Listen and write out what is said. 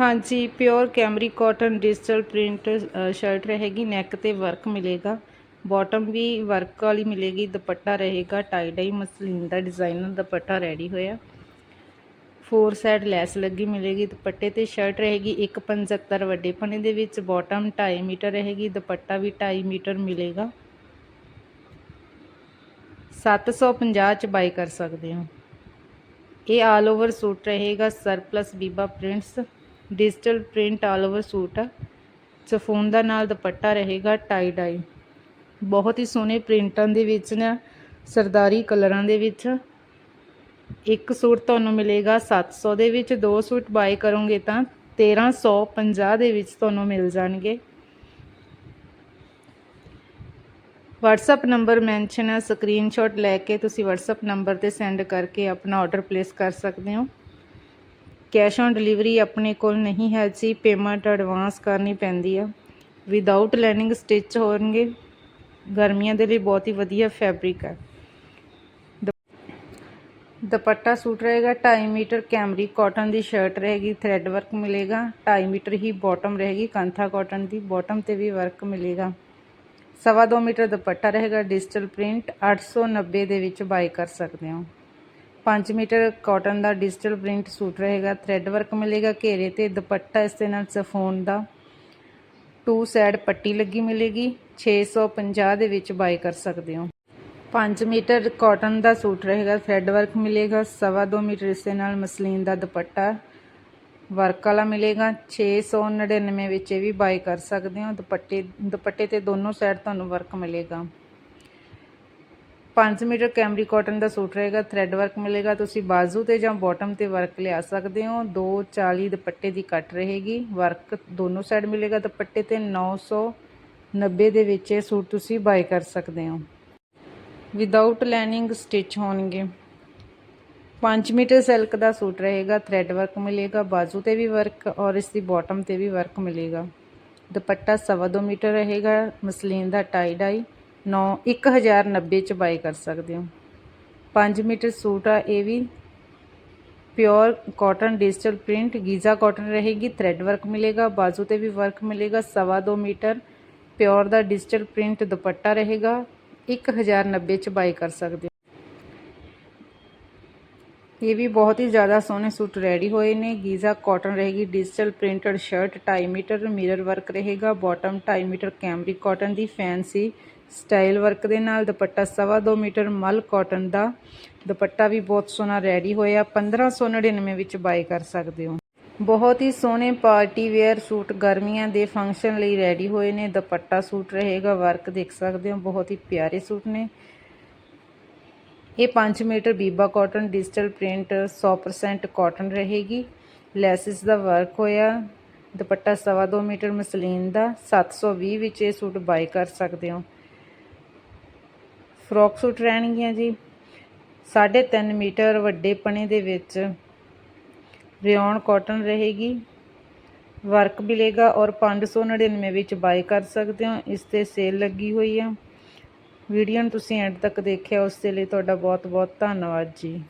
ਹਾਂਜੀ pure cambric cotton digital print shirt ਰਹੇਗੀ neck ਤੇ ਵਰਕ ਮਿਲੇਗਾ। ਬਾਟਮ ਵੀ ਵਰਕ ਵਾਲੀ ਮਿਲੇਗੀ, ਦੁਪੱਟਾ ਰਹੇਗਾ ਟਾਈ ਡਾਈ ਮਸਲੀਨ ਦਾ ਡਿਜ਼ਾਈਨਰ ਦੁਪੱਟਾ ਰੈਡੀ ਹੋਇਆ। ਫੋਰ ਸਾਈਡ ਲੈਸ ਲੱਗੀ ਮਿਲੇਗੀ, ਦੁਪੱਟੇ ਤੇ ਸ਼ਰਟ ਰਹੇਗੀ 175 ਵੱਡੇ ਪਨੇ ਦੇ ਵਿੱਚ ਬਾਟਮ 2.5 ਮੀਟਰ ਰਹੇਗੀ, ਦੁਪੱਟਾ ਵੀ 2.5 ਮੀਟਰ ਮਿਲੇਗਾ। 750 ਚ ਬਾਈ ਕਰ ਸਕਦੇ ਹੋ। ਇਹ ਆਲ ਓਵਰ ਸੂਟ ਰਹੇਗਾ surplus Biba prints digital print all over suit. ਆ ਚਫੋਨ ਦਾ ਨਾਲ ਦੁਪੱਟਾ ਰਹੇਗਾ ਟਾਈ ਡਾਈ। ਬਹੁਤ ਹੀ ਸੋਹਣੇ ਪ੍ਰਿੰਟਾਂ ਦੇ ਵਿੱਚ ਨਾ, ਸਰਦਾਰੀ ਕਲਰਾਂ ਦੇ ਵਿੱਚ। ਇੱਕ ਸੂਟ ਤੁਹਾਨੂੰ ਮਿਲੇਗਾ 700 ਦੇ ਵਿੱਚ, ਦੋ ਸੂਟ ਬਾਈ ਕਰੋਗੇ ਤਾਂ 1350 ਦੇ ਵਿੱਚ ਤੁਹਾਨੂੰ ਮਿਲ ਜਾਣਗੇ। WhatsApp ਨੰਬਰ ਮੈਂਸ਼ਨ ਹੈ ਸਕਰੀਨਸ਼ਾਟ ਲੈ ਕੇ ਤੁਸੀਂ WhatsApp ਨੰਬਰ ਤੇ ਸੈਂਡ ਕਰਕੇ ਆਪਣਾ ਆਰਡਰ ਪਲੇਸ ਕਰ ਸਕਦੇ ਹੋ। ਕੈਸ਼ ਔਨ ਡਿਲੀਵਰੀ ਆਪਣੇ ਕੋਲ ਨਹੀਂ ਹੈ ਜੀ, ਪੇਮੈਂਟ ਐਡਵਾਂਸ ਕਰਨੀ ਪੈਂਦੀ ਆ। ਵਿਦਆਊਟ ਲੈਨਿੰਗ ਸਟਿਚ ਹੋਣਗੇ। ਗਰਮੀਆਂ ਦੇ ਲਈ ਬਹੁਤ ਹੀ ਵਧੀਆ ਫੈਬਰਿਕ ਹੈ ਦੁਪੱਟਾ ਸੂਟ ਰਹੇਗਾ 2.5 ਮੀਟਰ ਕੈਮਰੀ ਕਾਟਨ ਦੀ ਸ਼ਰਟ ਰਹੇਗੀ ਥ੍ਰੈਡ ਵਰਕ ਮਿਲੇਗਾ 2.5 ਮੀਟਰ ਹੀ ਬਾਟਮ ਰਹੇਗੀ, ਕੰਥਾ ਕਾਟਨ ਦੀ ਬਾਟਮ ਤੇ ਵੀ ਵਰਕ ਮਿਲੇਗਾ। ਸਵਾ ਦੋ ਮੀਟਰ ਦੁਪੱਟਾ ਰਹੇਗਾ ਡਿਜੀਟਲ ਪ੍ਰਿੰਟ 890 ਦੇ ਵਿੱਚ ਬਾਈ ਕਰ ਸਕਦੇ ਹੋ। 5 ਮੀਟਰ ਕਾਟਨ ਦਾ ਡਿਜੀਟਲ ਪ੍ਰਿੰਟ ਸੂਟ ਰਹੇਗਾ। ਥ੍ਰੈਡ ਵਰਕ ਮਿਲੇਗਾ ਘੇਰੇ ਤੇ, ਦੁਪੱਟਾ ਇਸ ਦੇ ਨਾਲ ਸਫੋਨ ਦਾ। ਟੂ ਸਾਈਡ ਪੱਟੀ ਲੱਗੀ ਮਿਲੇਗੀ। 650 ਦੇ ਵਿੱਚ ਬਾਈ ਕਰ ਸਕਦੇ ਹੋ। 5 ਮੀਟਰ ਕਾਟਨ ਦਾ ਸੂਟ ਰਹੇਗਾ। ਥ੍ਰੈਡ ਵਰਕ ਮਿਲੇਗਾ। ਸਵਾ ਦੋ ਮੀਟਰ ਇਸ ਦੇ ਨਾਲ ਮਸਲੀਨ ਦਾ ਦੁਪੱਟਾ ਵਰਕ ਵਾਲਾ ਮਿਲੇਗਾ। 699 ਵਿੱਚ ਇਹ ਵੀ ਬਾਈ ਕਰ ਸਕਦੇ ਹੋ। ਦੁਪੱਟੇ ਦੁਪੱਟੇ ਤੇ ਦੋਨੋਂ ਸਾਈਡ ਤੁਹਾਨੂੰ ਵਰਕ ਮਿਲੇਗਾ। 5 ਮੀਟਰ ਕੈਮਰੀ ਕਾਟਨ ਦਾ ਸੂਟ ਰਹੇਗਾ ਥ੍ਰੈਡ ਵਰਕ ਮਿਲੇਗਾ, ਤੁਸੀਂ ਬਾਜ਼ੂ ਤੇ ਜਾਂ ਬਾਟਮ ਤੇ ਵਰਕ ਲਿਆ ਸਕਦੇ ਹੋ। 240 ਦੁਪੱਟੇ ਦੀ ਕੱਟ ਰਹੇਗੀ ਵਰਕ ਦੋਨੋਂ ਸਾਈਡ ਮਿਲੇਗਾ ਦੁਪੱਟੇ ਤੇ। 990 ਦੇ ਵਿੱਚ ਇਹ ਸੂਟ ਤੁਸੀਂ ਬਾਈ ਕਰ ਸਕਦੇ ਹੋ। ਵਿਦਆਊਟ ਲੈਨਿੰਗ ਸਟਿਚ ਹੋਣਗੇ। 5 ਮੀਟਰ ਸਿਲਕ ਦਾ ਸੂਟ ਰਹੇਗਾ ਥ੍ਰੈਡ ਵਰਕ ਮਿਲੇਗਾ, ਬਾਜ਼ੂ ਤੇ ਵੀ ਵਰਕ ਔਰ ਇਸ ਦੀ ਬਾਟਮ ਤੇ ਵੀ ਵਰਕ ਮਿਲੇਗਾ। ਦੁਪੱਟਾ ਸਵਾ ਦੋ ਮੀਟਰ ਰਹੇਗਾ, ਮਸਲੀਨ ਦਾ ਟਾਈ ਡਾਈ 9 1090 ਚ ਬਾਈ ਕਰ ਸਕਦੇ ਹੋ। 5 ਮੀਟਰ ਸੂਟ ਆ, ਇਹ ਵੀ pure cotton digital print Giza cotton ਰਹੇਗੀ ਥ੍ਰੈਡ ਵਰਕ ਮਿਲੇਗਾ, ਬਾਜ਼ੂ ਤੇ ਵੀ ਵਰਕ ਮਿਲੇਗਾ, ਸਵਾ ਦੋ ਮੀਟਰ ਪਿਓਰ ਦਾ ਡਿਜੀਟਲ ਪ੍ਰਿੰਟ ਦੁਪੱਟਾ ਰਹੇਗਾ 1090 ਚ ਬਾਈ ਕਰ ਸਕਦੇ ਹੋ। ਇਹ ਵੀ ਬਹੁਤ ਹੀ ਜ਼ਿਆਦਾ ਸੋਹਣੇ ਸੂਟ ਰੈਡੀ ਹੋਏ ਨੇ, ਗੀਜ਼ਾ ਕਾਟਨ ਰਹੇਗੀ digital printed shirt 2.5 metre mirror work ਰਹੇਗਾ ਬਾਟਮ 2.5 ਮੀਟਰ ਕੈਮਰੀ ਕਾਟਨ ਦੀ ਫੈਂਸੀ ਸਟਾਈਲ ਵਰਕ ਦੇ ਨਾਲ ਦੁਪੱਟਾ ਸਵਾ ਦੋ ਮੀਟਰ ਮਲ ਕਾਟਨ ਦਾ। ਦੁਪੱਟਾ ਵੀ ਬਹੁਤ ਸੋਹਣਾ ਰੈਡੀ ਹੋਇਆ 1599 ਵਿੱਚ ਬਾਈ ਕਰ ਸਕਦੇ ਹੋ। ਬਹੁਤ ਹੀ ਸੋਹਣੇ ਪਾਰਟੀ ਵੇਅਰ ਸੂਟ ਗਰਮੀਆਂ ਦੇ ਫੰਕਸ਼ਨ ਲਈ ਰੈਡੀ ਹੋਏ ਨੇ। ਦੁਪੱਟਾ ਸੂਟ ਰਹੇਗਾ, ਵਰਕ ਦੇਖ ਸਕਦੇ ਹੋ, ਬਹੁਤ ਹੀ ਪਿਆਰੇ ਸੂਟ ਨੇ। ਇਹ 5 metre Biba cotton digital print 100% cotton ਰਹੇਗੀ। ਲੈਸਿਸ ਦਾ ਵਰਕ ਹੋਇਆ, ਦੁਪੱਟਾ ਸਵਾ ਦੋ ਮੀਟਰ ਮਸਲੀਨ ਦਾ 720 ਵਿੱਚ ਇਹ ਸੂਟ ਬਾਈ ਕਰ ਸਕਦੇ ਹੋ। ਫਰੋਕ ਸੂਟ ਰਹਿਣਗੀਆਂ ਜੀ। 3.5 ਮੀਟਰ ਵੱਡੇ ਪਣੇ ਦੇ ਵਿੱਚ ਰਿਓਨ ਕਾਟਨ ਰਹੇਗੀ। ਵਰਕ ਮਿਲੇਗਾ ਔਰ 599 ਵਿੱਚ ਬਾਈ ਕਰ ਸਕਦੇ ਹੋ। ਇਸ ਤੇ ਸੇਲ ਲੱਗੀ ਹੋਈ ਆ। ਵੀਡੀਓ ਨੂੰ ਤੁਸੀਂ ਐਂਡ ਤੱਕ ਦੇਖਿਆ, ਉਸ ਦੇ ਲਈ ਤੁਹਾਡਾ ਬਹੁਤ ਬਹੁਤ ਧੰਨਵਾਦ ਜੀ।